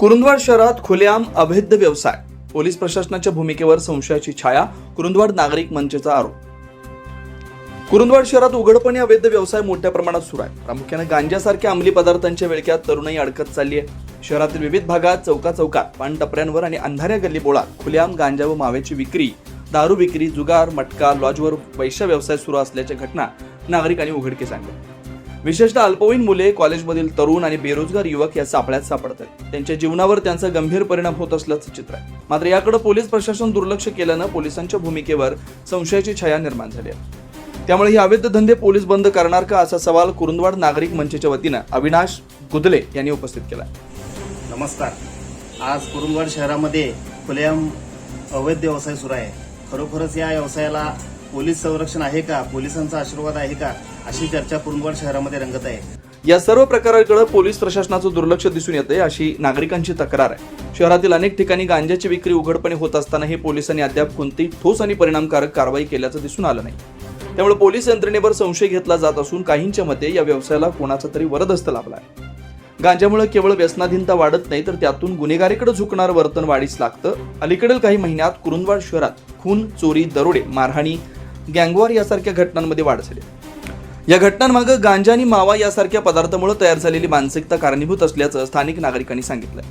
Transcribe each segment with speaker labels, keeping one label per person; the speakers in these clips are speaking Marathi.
Speaker 1: कुरुंदवाड शहरात खुलेआम अवैध व्यवसाय. पोलीस प्रशासनाच्या भूमिकेवर संशयाची छाया कुरुंदवाड नागरिक मंचचा आरोप. कुरुंदवाड शहरात उघडपणे अवैध व्यवसाय मोठ्या प्रमाणात सुरू आहे. प्रामुख्याने गांजासारख्या अंमली पदार्थांच्या विळक्यात तरुणाई अडकत चालली आहे शहरातील विविध भागात चौका चौकात पान टपऱ्यांवर आणि अंधाऱ्या गल्ली बोळात खुलेआम गांजा व माव्याची विक्री दारू विक्री जुगार मटका लॉजवर वैश्य व्यवसाय सुरू असल्याच्या घटना नागरिकांनी उघडकीस आणल्या. विशेषतः अल्पवयीन मुले कॉलेजमधील तरुण आणि बेरोजगार युवक या सापळ्यात सापडत आहेत त्यांच्या जीवनावर त्यांचा गंभीर परिणाम होत असल्याचं चित्र आहे. मात्र याकडे पोलीस प्रशासन दुर्लक्ष केल्यानं पोलिसांच्या भूमिकेवर संशयाची छाया निर्माण झाली आहे. त्यामुळे हे अवैध धंदे पोलीस बंद करणार का असा सवाल कुरुंदवाड नागरिक मंचच्या वतीनं अविनाश गुदले यांनी उपस्थित केला
Speaker 2: नमस्कार. आज कुरुंदवाड शहरामध्ये खुलेआम अवैध व्यवसाय सुरू आहे. खरोखरच या व्यवसायाला पोलीस संरक्षण आहे का? पोलिसांचा आशीर्वाद आहे का? अशी चर्चा कुरुंदवाड शहरामध्ये रंगत आहे.
Speaker 1: या सर्व प्रकाराकडे पोलीस प्रशासनाचं दुर्लक्ष दिसून येते अशी नागरिकांची तक्रार आहे. शहरातील अनेक ठिकाणी गांजाची विक्री उघडपणे होत असतानाही पोलिसांनी अद्याप कोणती ठोस आणि परिणामकारक कारवाई केल्याचं दिसून आलं नाही. त्यामुळे पोलीस यंत्रणेवर संशय घेतला जात असून काहींच्या मते या व्यवसायाला कोणाचा तरी वरदस्त लाभला आहे. गांजामुळे केवळ व्यसनाधीनता वाढत नाही तर त्यातून गुन्हेगारीकडे झुकणार वर्तन वाढीस लागतं. अलीकडील काही महिन्यात कुरुंदवाड शहरात खून चोरी दरोडे मारहाणी गँगवार यासारख्या घटनांमध्ये वाढ झाली. या घटनांमागे गांजा आणि मावा यासारख्या पदार्थामुळे तयार झालेली मानसिकता कारणीभूत असल्याचं स्थानिक नागरिकांनी सांगितलं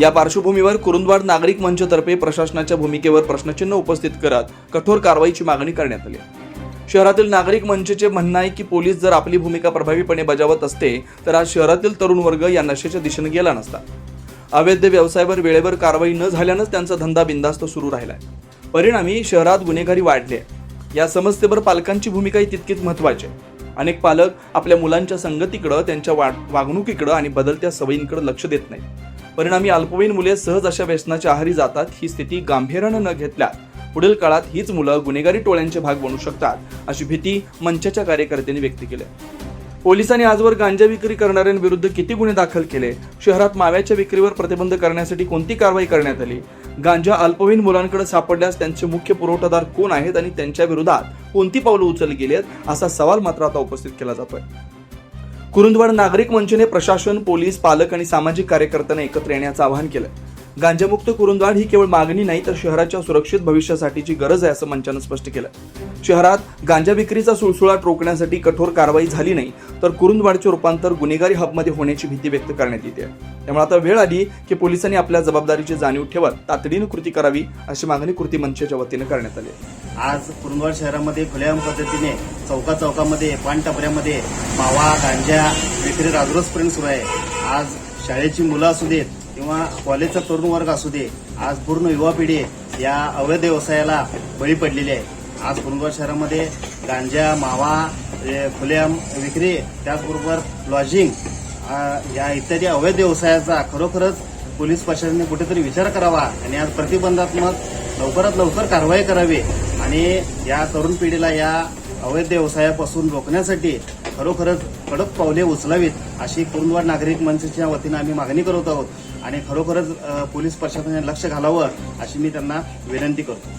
Speaker 1: या पार्श्वभूमीवर कुरुंदवाड नागरिक मंचतर्फे प्रशासनाच्या भूमिकेवर प्रश्नचिन्ह उपस्थित करत कठोर कारवाईची मागणी करण्यात आली आहे. शहरातील नागरिक मंचचे म्हणणं आहे की पोलीस जर आपली भूमिका प्रभावीपणे बजावत असते तर आज शहरातील तरुण वर्ग या नशेच्या दिशेने गेला नसता. अवैध व्यवसायावर वेळेवर कारवाई न झाल्यानंच त्यांचा धंदा बिंदास्त सुरू राहिला परिणामी शहरात गुन्हेगारी वाढली आहे. या समस्येवर पालकांची भूमिकाही तितकीच महत्वाची आहे. अनेक पालक आपल्या मुलांच्या संगतीकडं त्यांच्या वा वागणुकीकडं आणि बदलत्या सवयींकडे लक्ष देत नाहीत. परिणामी अल्पवयीन मुले सहज अशा व्यसनाच्या आहारी जातात ही स्थिती गांभीर्यानं न घेतल्या पुढील काळात हीच मुलं गुन्हेगारी टोळ्यांचे भाग बनू शकतात अशी भीती मंचाच्या कार्यकर्त्यांनी व्यक्त केली पोलिसांनी आजवर गांजा विक्री करणाऱ्यांविरुद्ध किती गुन्हे दाखल केले? शहरात माव्याच्या विक्रीवर प्रतिबंध करण्यासाठी कोणती कारवाई करण्यात आली? गांजा अल्पवयीन मुलांकडे सापडल्यास त्यांचे मुख्य पुरवठादार कोण आहेत आणि त्यांच्या विरोधात कोणती पावलं उचलली गेली आहेत असा सवाल मात्र आता उपस्थित केला जातोय. कुरुंदवाड नागरिक मंचने प्रशासन पोलीस पालक आणि सामाजिक कार्यकर्त्यांना एकत्र येण्याचं आवाहन केलं गांजामुक्त कुरुंदवाड ही केवळ मागणी नाही तर शहराच्या सुरक्षित भविष्यासाठीची गरज आहे असं मंचानं स्पष्ट केलं. शहरात गांजा विक्रीचा सुळसुळाट रोखण्यासाठी कठोर कारवाई झाली नाही तर कुरुंदवाडचे रूपांतर गुन्हेगारी हबमध्ये होण्याची भीती व्यक्त करण्यात येते. त्यामुळे आता वेळ आली की पोलिसांनी आपल्या जबाबदारीची जाणीव ठेवत तातडीनं कृती करावी अशी मागणी कृती मंचाच्या वतीनं करण्यात आली.
Speaker 2: आज कुरुंदवाड शहरामध्ये खुलेआम पद्धतीने चौका चौकामध्ये पान टपऱ्यामध्ये मावा गांजा विक्री राजरोसपर्यंत सुरू आहे. आज शाळेची मुलं असू देत किंवा कॉलेजचा तरुण वर्ग असू दे आज पूर्ण युवा पिढी या अवैध व्यवसायाला बळी पडलेली आहे. आज कुरुंदवाड शहरामध्ये गांजा मावा हे खुलेआम विक्री त्याचबरोबर लॉजिंग या इत्यादी अवैध व्यवसायाचा खरोखरच पोलीस प्रशासनाने कुठेतरी विचार करावा आणि आज प्रतिबंधात्मक लवकरात लवकर कारवाई करावी. आणि या तरुण पिढीला या अवैध व्यवसायापासून रोखण्यासाठी खरोखरच कडक पावले उचलावीत अशी कुरुंदवाड नागरिक मंचच्या वतीनं आम्ही मागणी करत आहोत. आणि खरोखरच पोलीस प्रशासनाने लक्ष घालावं अशी मी त्यांना विनंती करतो.